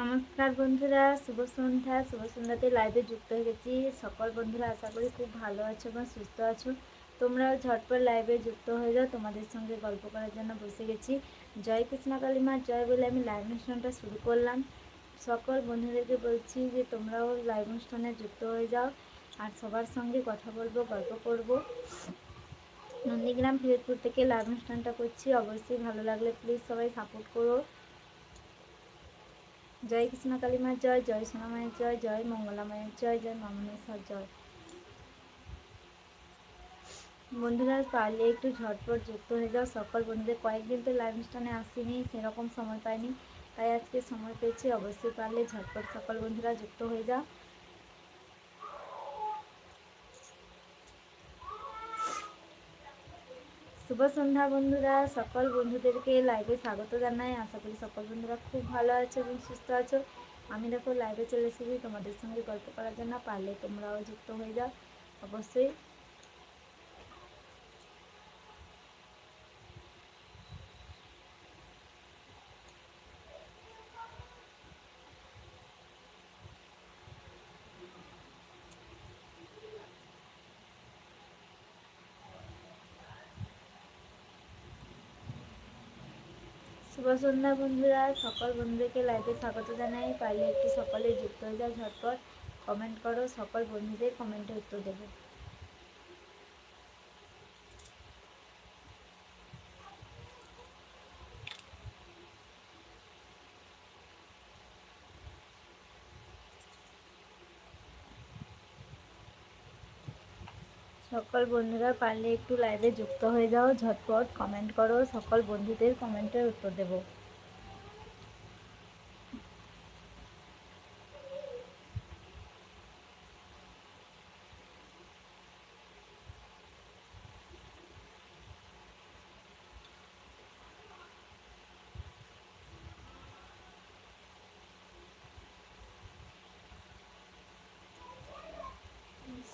নমস্কার বন্ধুরা, শুভ সন্ধ্যা। শুভ সন্ধ্যাতে লাইভে যুক্ত হয়ে গেছি। সকল বন্ধুরা আশা করি খুব ভালো আছো এবং সুস্থ আছো। তোমরাও ঝটপট লাইভে যুক্ত হয়ে যাও। তোমাদের সঙ্গে গল্প করার জন্য বসে গেছি। জয় কৃষ্ণ কালী মা জয় বলে আমি লাইভ অনুষ্ঠানটা শুরু করলাম। সকল বন্ধুদেরকে বলছি যে, তোমরাও লাইভ অনুষ্ঠানে যুক্ত হয়ে যাও আর সবার সঙ্গে কথা বলব, গল্প করব। নন্দীগ্রাম, ফিরোজপুর থেকে লাইভ অনুষ্ঠানটা করছি। অবশ্যই ভালো লাগলে প্লিজ সবাই সাপোর্ট করো। জয় কৃষ্ণ কালী মায়ের জয় জয় সোনামায়ের জয় জয় মঙ্গলা মায়ের জয় জয় মামনেশ্বর জয়। বন্ধুরা পারলে একটু ঝটপট যুক্ত হয়ে যাও। সকল বন্ধুদের কয়েকদিন তো লাইভ অনুষ্ঠানে আসিনি, সেরকম সময় পাইনি। তাই আজকে সময় পেয়েছি, অবশ্যই পারলে ঝটপট সকল বন্ধুরা যুক্ত হয়ে যাও। শুভ সন্ধ্যা বন্ধুরা, সকল বন্ধুদেরকে লাইভে স্বাগত জানাই। আশা করি সকল বন্ধুরা খুব ভালো আছো এবং সুস্থ আছো। আমি দেখো লাইভে চলে এসেছি তোমাদের সঙ্গে গল্প করার জন্য, পারলে তোমরাও যুক্ত হয়ে যাও। অবশ্যই শুভ সন্ধ্যা বন্ধুরা, সকল বন্ধুদেরকে লাইভে স্বাগত জানাই। পারলে একটু সকলে যুক্ত হয়ে যাও ঝটপট। কমেন্ট করো, সকল বন্ধুদের কমেন্টে উত্তর দেবো। সকল বন্ধুরা পারলে একটু লাইভে যুক্ত হয়ে যাও, ঝটপট কমেন্ট করো, সকল বন্ধুদের কমেন্টের উত্তর দেব।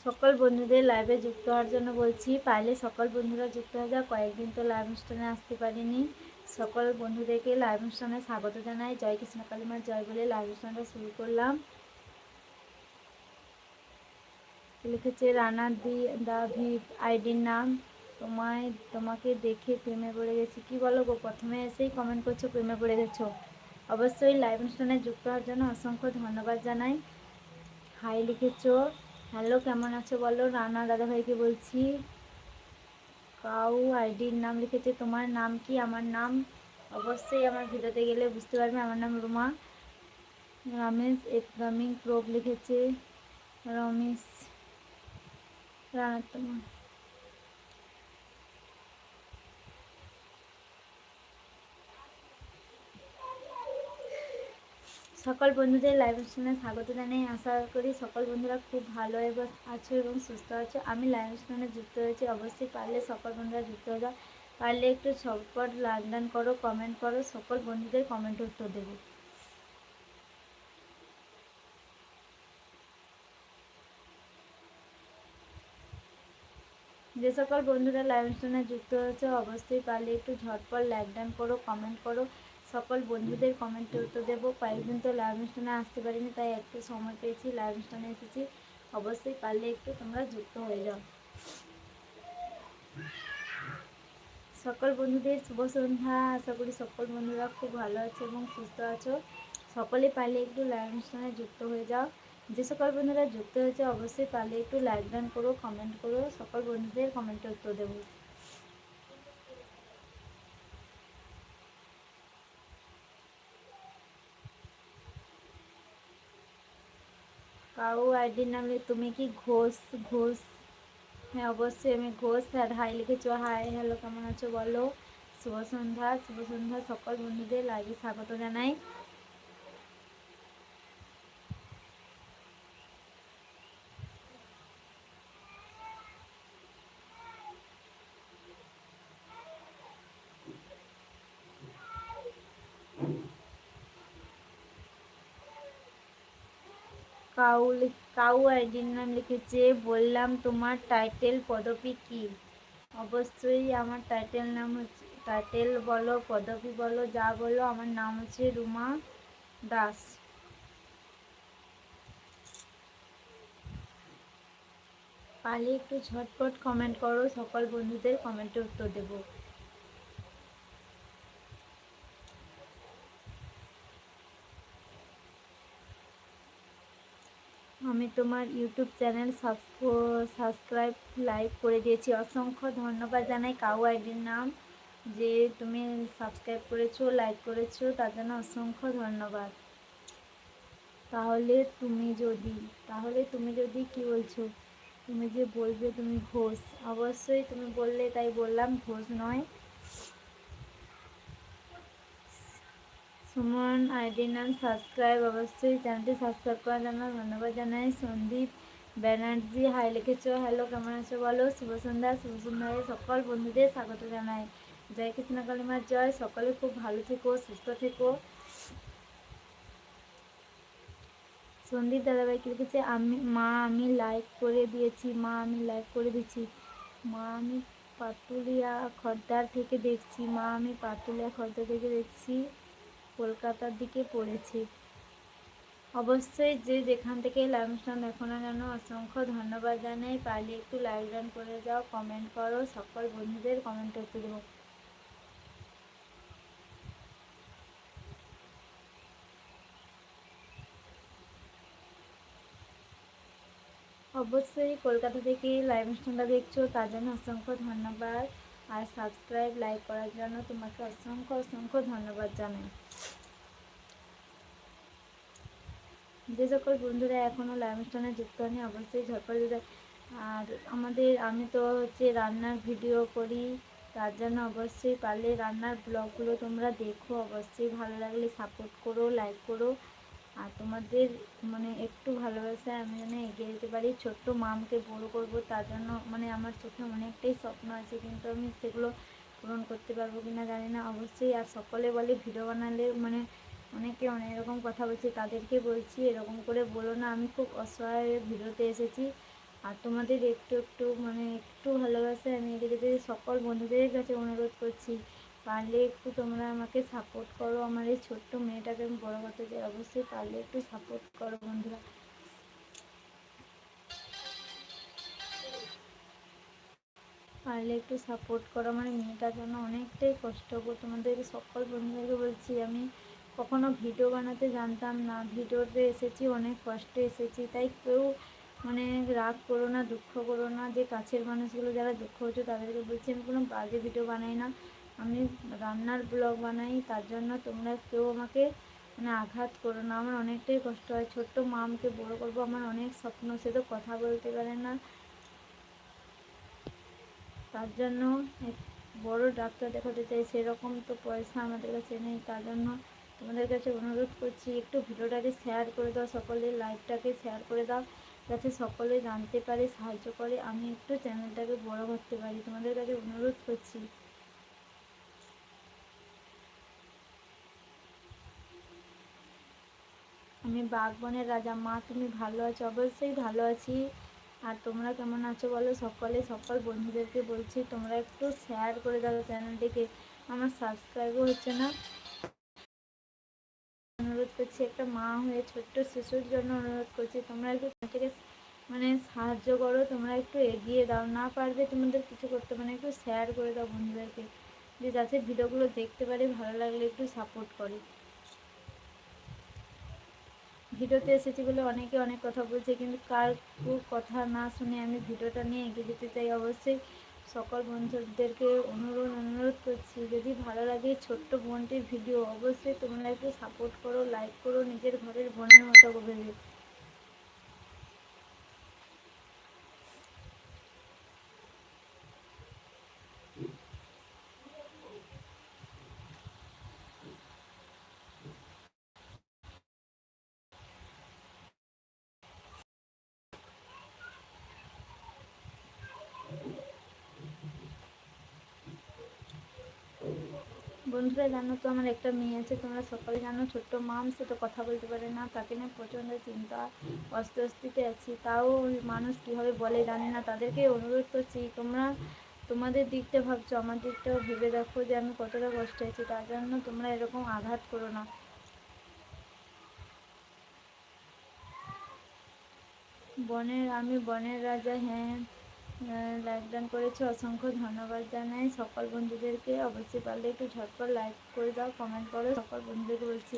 সকল বন্ধুদের লাইভে যুক্ত হওয়ার জন্য বলছি, পারলে সকল বন্ধুরা যুক্ত হয়ে যাও। কয়েকদিন তো লাইভ অনুষ্ঠানে আসতে পারিনি। সকল বন্ধুদেরকে লাইভ অনুষ্ঠানে স্বাগত জানাই। জয় কৃষ্ণ কালিমার জয় বলে লাইভ অনুষ্ঠানটা শুরু করলাম। লিখেছে রানা দি দা ভিভ আইডির নাম। তোমায়, তোমাকে দেখে প্রেমে পড়ে গেছি। কি বলো গো? প্রথমে এসেই কমেন্ট করছ, প্রেমে পড়ে গেছো? অবশ্যই লাইভ অনুষ্ঠানে যুক্ত হওয়ার জন্য অসংখ্য ধন্যবাদ জানাই। হাই লিখেছো হ্যালো, কেমন আছো বলো? রানা দাদাভাইকে বলছি। কাউ আইডির নাম লিখেছে। তোমার নাম কি? আমার নাম? অবশ্যই আমার ভিডিওতে গেলে বুঝতে পারবে। আমার নাম রুমা। রমেশ একদমিং প্রোপ লিখেছে। রমেশ রানা তোমার সকল বন্ধুদের লাইভ অনুষ্ঠানে স্বাগত জানাই। আশা করি সকল বন্ধুরা খুব ভালো এবং আছো এবং সুস্থ আছো। আমি লাইভ অনুষ্ঠানে যুক্ত হয়েছি। অবশ্যই পারলে সকল বন্ধুরা যুক্ত হয়ে যাও। পারলে একটু ছটপট লাইক করো কমেন্ট করো। সকল বন্ধুদের কমেন্ট উত্তর দেবো। যে সকল বন্ধুরা লাইভ অনুষ্ঠানে যুক্ত হয়েছে, অবশ্যই পারলে একটু ঝটপট লাইক ডান করো কমেন্ট করো। সকল বন্ধুদের কমেন্টে উত্তর দেবো। কয়েকদিন তো লাইভ অনুষ্ঠানে আসতে পারিনি, তাই একটু সময় পেয়েছি লাইভ অনুষ্ঠানে এসেছি। অবশ্যই পারলে একটু তোমরা যুক্ত হয়ে যাও। সকল বন্ধুদের শুভ সন্ধ্যা। আশা করি সকল বন্ধুরা খুব ভালো আছে এবং সুস্থ আছো। সকলে পারলে একটু লাইভ অনুষ্ঠানে যুক্ত হয়ে যাও। যে সকল বন্ধুরা যুক্ত হয়েছে, অবশ্যই পারলে একটু লাইক ডান করো কমেন্ট করো। সকল বন্ধুদের কমেন্টে উত্তর দেবো। কাউ আইডি নাম তুমি কি ঘোষ ঘোষ? হ্যাঁ অবশ্যই আমি ঘোষ। আর হাই লিখেছো, হাই, হ্যালো, কেমন আছো বলো? শুভ সন্ধ্যা শুভ সন্ধ্যা সকল বন্ধুদের লাইভে স্বাগত জানাই। কাউ কাউ আইডির নাম লিখেছে, বললাম তোমার টাইটেল পদবি কি? অবশ্যই আমার টাইটেল নাম হচ্ছে টাইটেল বলো, পদবি বলো, যা বলো, আমার নাম হচ্ছে রুমা দাস। পারলে একটু ঝটপট কমেন্ট করো, সকল বন্ধুদের কমেন্টে উত্তর দেবো। আমি তোমার ইউটিউব চ্যানেল সাবস্ক্রাইব, লাইক করে দিয়েছি। অসংখ্য ধন্যবাদ জানাই কাউ আইডির নাম। যে তুমি সাবস্ক্রাইব করেছ, লাইক করেছ, তার জন্য অসংখ্য ধন্যবাদ। তাহলে তুমি যদি, তাহলে তুমি যদি কি বলছো? তুমি যে বলবে তুমি ঘোষ। অবশ্যই তুমি বললে তাই বললাম, ঘোষ নয়। সুমন আইডি নাম সাবস্ক্রাইব, অবশ্যই চ্যানেলটি সাবস্ক্রাইব করার জন্য ধন্যবাদ জানাই সন্দীপ ব্যানার্জি। হাই লিখেছ, হ্যালো, কেমন আছো বলো? শুভ সন্ধ্যা, শুভ সন্ধ্যায় সকল বন্ধুদের স্বাগত জানাই। জয় কৃষ্ণ কালিমার জয়। সকলে খুব ভালো থেকো, সুস্থ থেকো। সন্দীপ দাদাভাইকে লিখেছে? আমি, মা, আমি লাইক করে দিয়েছি, মা, আমি লাইক করে দিচ্ছি মা, আমি পাতুলিয়া খর্দার থেকে দেখছি, মা, আমি পাতুলিয়া খর্দার থেকে দেখছি। কলকাতার দিকে পড়েছি। অবশ্যই যে যেখান থেকে লাইভ অনুষ্ঠান দেখো না যেন অসংখ্য ধন্যবাদ জানাই। পারলে একটু লাইভ রান করে যাও কমেন্ট করো, সকল বন্ধুদের কমেন্ট করতে দেবো অবশ্যই কলকাতা থেকে লাইভ অনুষ্ঠানটা দেখছ, তার জন্য অসংখ্য ধন্যবাদ। আর সাবস্ক্রাইব লাইক করার জন্য তোমাকে অসংখ্য অসংখ্য ধন্যবাদ জানাই। যে সকল বন্ধুরা এখনও লাইভ অনুষ্ঠানে যুক্ত হয়নি, অবশ্যই ঝটপট আর আমাদের, আমি তো হচ্ছে রান্নার ভিডিও করি, তার জন্য অবশ্যই পারলে রান্নার ব্লগগুলো তোমরা দেখো। অবশ্যই ভালো লাগলে সাপোর্ট করো লাইক করো। আর তোমাদের মানে একটু ভালোবাসায় আমি যেন এগিয়ে যেতে পারি, ছোট্ট মামকে বড় করব, তার জন্য মানে আমার চোখে অনেকটাই স্বপ্ন আছে, কিন্তু আমি সেগুলো পূরণ করতে পারব কি না জানি না। অবশ্যই আর সকলে বলে, ভিডিও বানালে মানে অনেকে অনেক রকম কথা বলছে, তাদেরকে বলছি, এরকম করে বলো না, আমি খুব অসহায় ভিডিওতে এসেছি। আর তোমাদের একটু একটু মানে একটু ভালোবাসায় আমি এগিয়ে যেতে সকল বন্ধুদের কাছে অনুরোধ করছি। পারলে একটু তোমরা আমাকে সাপোর্ট করো। আমার এই ছোট্ট মেয়েটাকে আমি বড় করতে চাই। অবশ্যই পারলে একটু সাপোর্ট করো বন্ধুরা। পারলে একটু সাপোর্ট করো। আমার মেয়েটার জন্য অনেকটাই কষ্ট করো তোমাদের সকল বন্ধুদেরকে বলছি, আমি কখনো ভিডিও বানাতে জানতাম না। ভিডিওতে এসেছি, অনেক কষ্টে এসেছি। তাই কেউ মানে রাগ করো না, দুঃখ করো না। যে কাছের মানুষগুলো যারা দুঃখ হচ্ছে, তাদেরকে বলছি, আমি কোনো বাজে ভিডিও বানাই না। আমি রান্নার ব্লগ বানাই, তার জন্য তোমরা কেউ আমাকে মানে আঘাত করো না। আমার অনেকটাই কষ্ট হয়। ছোট্ট মামকে বড় করব, আমার অনেক স্বপ্ন, সে তো কথা বলতে পারে না। তার জন্য বড় ডাক্তার দেখাতে চাই, সেরকম তো পয়সা আমাদের কাছে নেই। তার জন্য তোমাদের কাছে অনুরোধ করছি, একটু ভিডিওটাকে শেয়ার করে দাও, সকলে লাইভটাকে শেয়ার করে দাও, যাতে সকলে জানতে পারে, সাহায্য করে। আমি একটু চ্যানেলটাকে বড় করতে পারি। তোমাদের কাছে অনুরোধ করছি। আমি বাগবনের রাজা। মা, তুমি ভালো আছো? অবশ্যই ভালো আছি। আর তোমরা কেমন আছো বলো? সকলে সকল বন্ধুদেরকে বলছি, তোমরা একটু শেয়ার করে দাও চ্যানেলটিকে আমার সাবস্ক্রাইবও হচ্ছে না। অনুরোধ করছি, একটা মা হয়ে ছোট্ট শিশুর জন্য অনুরোধ করছি, তোমরা একটু থেকে মানে সাহায্য করো, তোমরা একটু এগিয়ে দাও। না পারবে তোমাদের কিছু করতে মানে একটু শেয়ার করে দাও বন্ধুদেরকে। যে যাতে ভিডিওগুলো দেখতে পারে, ভালো লাগলে একটু সাপোর্ট করে। ভিডিওতে এসেছি বলে অনেকে অনেক কথা বলছে, কিন্তু কার কথা না শুনে আমি ভিডিওটা নিয়ে এগিয়ে যেতে চাই। অবশ্যই সকল বন্ধুদেরকে অনুরোধ অনুরোধ করছি, যদি ভালো লাগে ছোট্ট বোনটির ভিডিও, অবশ্যই তোমরা একটু সাপোর্ট করো লাইক করো, নিজের ঘরের বোনের মতো ভেবে বন্ধুরা, জানো তো আমার একটা মেয়ে আছে, তোমরা সকালে জানো, ছোট্ট মাম, সে তো কথা বলতে পারে না, তাকে নিয়ে প্রচণ্ড চিন্তা, অস্তে অস্তিতে আছি। তাও মানুষ কীভাবে বলে জানে না, তাদেরকে অনুরোধ করছি, তোমরা তোমাদের দিকটা ভাবছ, আমার দিকটাও ভেবে দেখো যে আমি কতটা কষ্ট আছি, তার জন্য তোমরা এরকম আঘাত করো না। বনের, আমি বনের রাজা হ্যাঁ লাইক ডান করেছ, অসংখ্য ধন্যবাদ জানাই। সকল বন্ধুদেরকে অবশ্যই পারলে একটু ঝটপট লাইক করে দাও, কমেন্ট করো। সকল বন্ধুদেরকে বলছি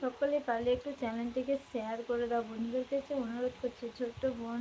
সকলে পারলে একটু চ্যানেলটিকে শেয়ার করে দাও। বন্ধুদের কাছে অনুরোধ করছি ছোট্ট বোন